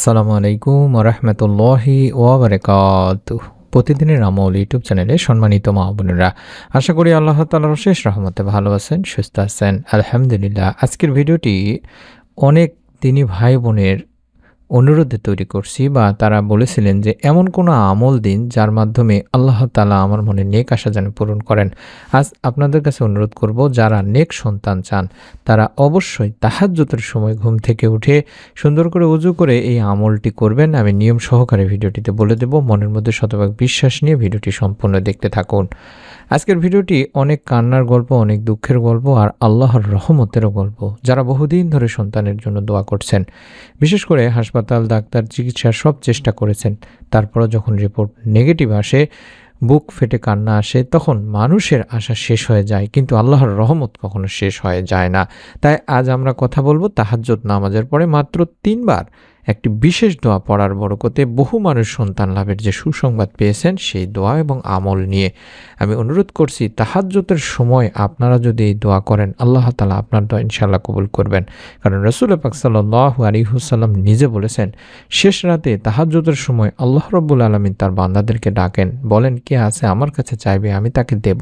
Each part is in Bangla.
আসসালামু আলাইকুম রহমতুল্লাহি ওবরাকাত প্রতিদিনের আমল ইউটিউব চ্যানেলে সম্মানিত মা বোনেরা, আশা করি আল্লাহ তালার শেষ রহমতে ভালো আছেন, সুস্থ আছেন। আলহামদুলিল্লাহ। আজকের ভিডিওটি অনেক তিনি ভাই বোনের অনুরোধে তৈরি করছি বা তারা বলেছিলেন যে এমন কোনো আমল দিন যার মাধ্যমে আল্লাহ তালা আমার মনে নেক আশা যেন পূরণ করেন। আজ আপনাদের কাছে অনুরোধ করব, যারা নেক সন্তান চান, তারা অবশ্যই তাহাজ্যতের সময় ঘুম থেকে উঠে সুন্দর করে উজু করে এই আমলটি করবেন। আমি নিয়ম সহকারে ভিডিওটিতে বলে দেব, মনের মধ্যে শতভাগ বিশ্বাস নিয়ে ভিডিওটি সম্পূর্ণ দেখতে থাকুন। আজকের ভিডিওটি অনেক কান্নার গল্প, অনেক দুঃখের গল্প আর আল্লাহর রহমতেরও গল্প, যারা বহুদিন ধরে সন্তানের জন্য দোয়া করছেন। বিশেষ করে হাসপাতাল, ডাক্তার চিকিৎসা সব চেষ্টা করেছেন। তারপরও যখন রিপোর্ট নেগেটিভ আসে, বুক ফেটে কান্না আসে, তখন মানুষের আশা শেষ হয়ে যায়, কিন্তু আল্লাহর রহমত কখনো শেষ হয়ে যায় না। তাই আজ আমরা কথা বলব তাহাজ্জত নামাজের পরে মাত্র তিনবার। একটি বিশেষ দোয়া পড়ার বরকতে বহু মানুষ সন্তান লাভের যে সুসংবাদ পেয়েছেন, সেই দোয়া এবং আমল নিয়ে আমি অনুরোধ করছি তাহাজ্জতের সময় আপনারা যদি এই দোয়া করেন, আল্লাহ তালা আপনার দোয়া ইনশাল্লাহ কবুল করবেন। কারণ রসুল পাক সাল্লাহ আলিহুসাল্লাম নিজে বলেছেন, শেষ রাতে তাহাজ্জতের সময় আল্লাহ রব্বুল আলমিন তার বান্দাদেরকে ডাকেন, বলেন, কে আছে আমার কাছে চাইবে, আমি তাকে দেব।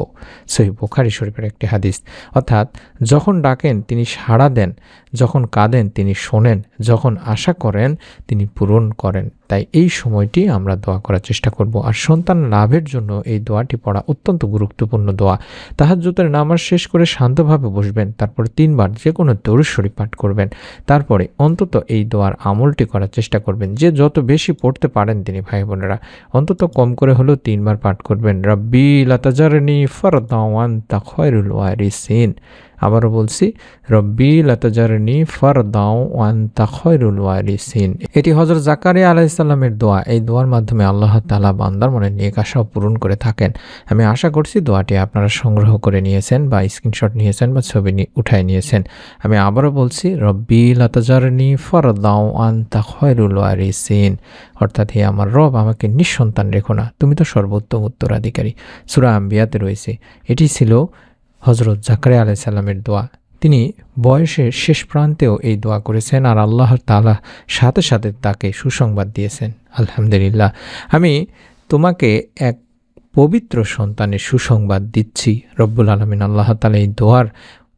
সহি বোখারি শরীফের একটি হাদিস। অর্থাৎ যখন ডাকেন, তিনি সাড়া দেন, যখন কাঁদেন, তিনি শোনেন, যখন আশা করেন তিনি পূরণ করেন। তাই এই সময়টি আমরা দোয়া করার চেষ্টা করব। আর সন্তান লাভের জন্য এই দোয়াটি পড়া অত্যন্ত গুরুত্বপূর্ণ দোয়া। তাহার তাহাজ্জুতের নামাজ শেষ করে শান্তভাবে বসবেন, তারপর তিনবার যে কোনো দৌড়শ্বরী পাঠ করবেন। তারপরে অন্তত এই দোয়ার আমলটি করার চেষ্টা করবেন। যে যত বেশি পড়তে পারেন তিনি ভাই বোনেরা, অন্তত কম করে হলেও তিনবার পাঠ করবেন। রব্বি লাতাজারনি ফরদাওয়ান তা খয়রুল ওয়ারিসিন। আবারও বলছি, রব্বি লাতাজারনি ফর দাও ওয়ান তাখয়রুল ওয়ারিসিন। এটি হজরত জাকারিয়া আলাইসাল্লামের দোয়া। এই দোয়ার মাধ্যমে আল্লাহ তালা বান্দার মনে আশাও পূরণ করে থাকেন। আমি আশা করছি দোয়াটি আপনারা সংগ্রহ করে নিয়েছেন বা স্ক্রিনশট নিয়েছেন বা ছবি উঠায় নিয়েছেন। আমি আবারও বলছি, রব্বি লাতাজারনি ফর দাও ওয়ান তাখয়রুল ওয়ারিসিন। অর্থাৎ হে আমার রব, আমাকে নিঃসন্তান রেখো না। তুমি তো সর্বোত্তম উত্তরাধিকারী। সুরা আম্বিয়াতে রয়েছে। এটি ছিল হজরত জাকারিয়া আলাইসাল্লামের দোয়া। তিনি বয়সের শেষ প্রান্তেও এই দোয়া করেছেন আর আল্লাহ তালা সাথে সাথে তাকে সুসংবাদ দিয়েছেন। আলহামদুলিল্লাহ। আমি তোমাকে এক পবিত্র সন্তানের সুসংবাদ দিচ্ছি। রব্বুল আলমিন আল্লাহ তালা এই দোয়ার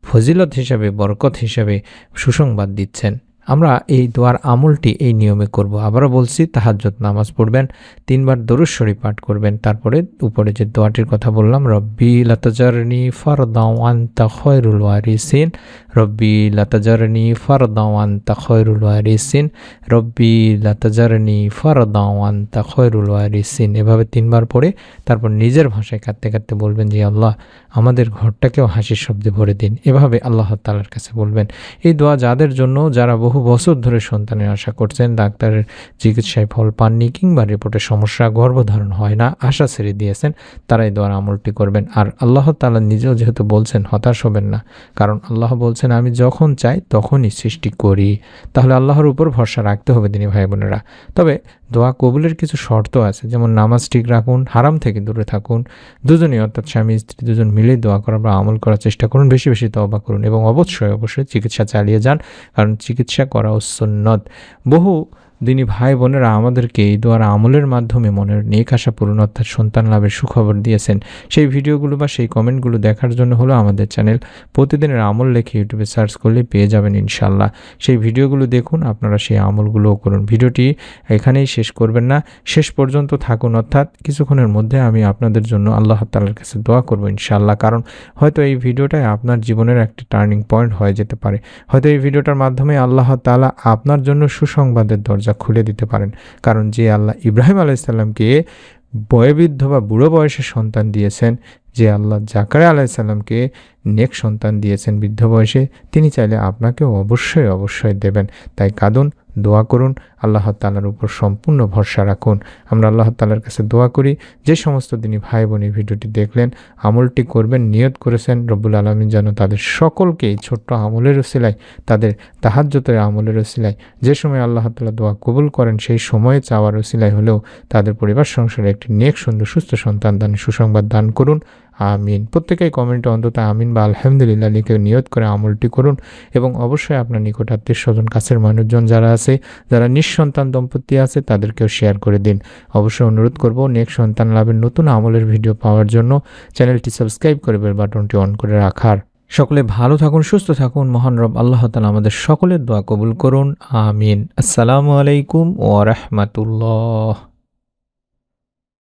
ফজিলত হিসাবে, বরকত হিসাবে সুসংবাদ দিচ্ছেন। আমরা এই দোয়ার আমলটি এই নিয়মে করব। আবারও বলছি তাহাজ্জত নামাজ পড়বেন, তিনবার দরুশ্বরী পাঠ করবেন, তারপরে উপরে যে দোয়াটির কথা বললাম, রব্বি লতাজারনি ফরদাওয়ান তা খয়রুল ওয়ারিসিন, রব্বি লতাজারনি ফরদাওয়ান তা খয়রুল ওয়ারিসিন, রব্বি লতাজারনি ফরদাওয়ান তা খয়রুল ওয়ারিসিন। এভাবে তিনবার পড়ে, তারপর নিজের ভাষায় কাঁদতে কাঁদতে বলবেন যে আল্লাহ, আমাদের ঘরটাকেও হাসির শব্দে ভরে দিন। এভাবে আল্লাহ তালার কাছে বলবেন। এই দোয়া যাদের জন্য, যারা বছর ধরে সন্তানের আশা করছেন ডাক্তারের চিকিৎসায় ফল পাননি কিংবা রিপোর্টের সমস্যা, গর্ভধারণ হয় না, আশা ছেড়ে দিয়েছেন, তারাই দোয়ার আমলটি করবেন। আর আল্লাহ তালা নিজেও যেহেতু বলছেন, হতাশ হবেন না, কারণ আল্লাহ বলছেন, আমি যখন চাই তখনই সৃষ্টি করি। তাহলে আল্লাহর উপর ভরসা রাখতে হবে তিনি ভাই বোনেরা। তবে দোয়া কবুলের কিছু শর্ত আছে, যেমন নামাজ ঠিক রাখুন, হারাম থেকে দূরে থাকুন, দুজনই অর্থাৎ স্বামী, স্ত্রী দুজন মিলেই দোয়া করা বা আমল করার চেষ্টা করুন, বেশি বেশি তবা করুন এবং অবশ্যই অবশ্যই চিকিৎসা চালিয়ে যান, কারণ চিকিৎসা করা সুন্নত। বহু দিনী ভাই বোনেরা আমাদেরকে এই দোয়ার আমলের মাধ্যমে মনের নেক আশা পূরণ অর্থাৎ সন্তান লাভের সুখবর দিয়েছেন। সেই ভিডিওগুলো বা সেই কমেন্টগুলো দেখার জন্য হলো আমাদের চ্যানেল প্রতিদিনের আমল লেখে ইউটিউবে সার্চ করলে পেয়ে যাবেন ইনশাল্লাহ সেই ভিডিওগুলো দেখুন, আপনারা সেই আমলগুলোও করুন। ভিডিওটি এখানেই শেষ করবেন না, শেষ পর্যন্ত থাকুন। অর্থাৎ কিছুক্ষণের মধ্যে আমি আপনাদের জন্য আল্লাহ তালার কাছে দোয়া করব ইনশাল্লাহ কারণ হয়তো এই ভিডিওটাই আপনার জীবনের একটি টার্নিং পয়েন্ট হয়ে যেতে পারে। হয়তো এই ভিডিওটার মাধ্যমে আল্লাহ তালা আপনার জন্য সুসংবাদের দরজা দরজা খুলে দিতে পারেন। কারণ যে আল্লাহ ইব্রাহিম আলাইসাল্লামকে বয়বৃদ্ধ বা বুড়ো বয়সে সন্তান দিয়েছেন যে আল্লাহ জাকারে আলাইসাল্লামকে নেক সন্তান দিয়েছেন বৃদ্ধ বয়সে, তিনি চাইলে আপনাকেও অবশ্যই অবশ্যই দেবেন। তাই কাঁদুন, দোয়া করুন, আল্লাহ তালার উপর সম্পূর্ণ ভরসা রাখুন। আমরা আল্লাহ তালার কাছে দোয়া করি, যে সমস্ত দিনই ভাই বোন এই ভিডিওটি দেখলেন, আমলটি করবেন, নিয়ত করেছেন, রব্বুল আলমিন যেন তাদের সকলকে এই ছোট্ট আমলের ওসিলায়, তাদের তাহাজ্যতের আমলের ওসিলায়, যে সময় আল্লাহ তালা দোয়া কবুল করেন, সেই সময়ে চাওয়ার ওসিলায় হলেও তাদের পরিবার সংসারে একটি নেক, সুন্দর, সুস্থ সন্তান দান, সুসংবাদ দান করুন। আমিন। প্রত্যেকেই কমেন্টে অন্তত আমিন বা আলহামদুলিল্লাহ লিখে নিয়ত করে আমলটি করুন এবং অবশ্যই আপনার নিকট আত্মীয় স্বজন, কাছের মানুষজন যারা আছে, যারা নিঃসন্তান দম্পতি আছে, তাদেরকেও শেয়ার করে দিন। অবশ্যই অনুরোধ করব নেক্সট সন্তান লাভের নতুন আমলের ভিডিও পাওয়ার জন্য চ্যানেলটি সাবস্ক্রাইব করে বেল বাটনটি অন করে রাখার। সকলে ভালো থাকুন, সুস্থ থাকুন, মহান রব আল্লাহ তালা আমাদের সকলের দোয়া কবুল করুন। আমিন। আসসালামু আলাইকুম ওয়া রাহমাতুল্লাহ।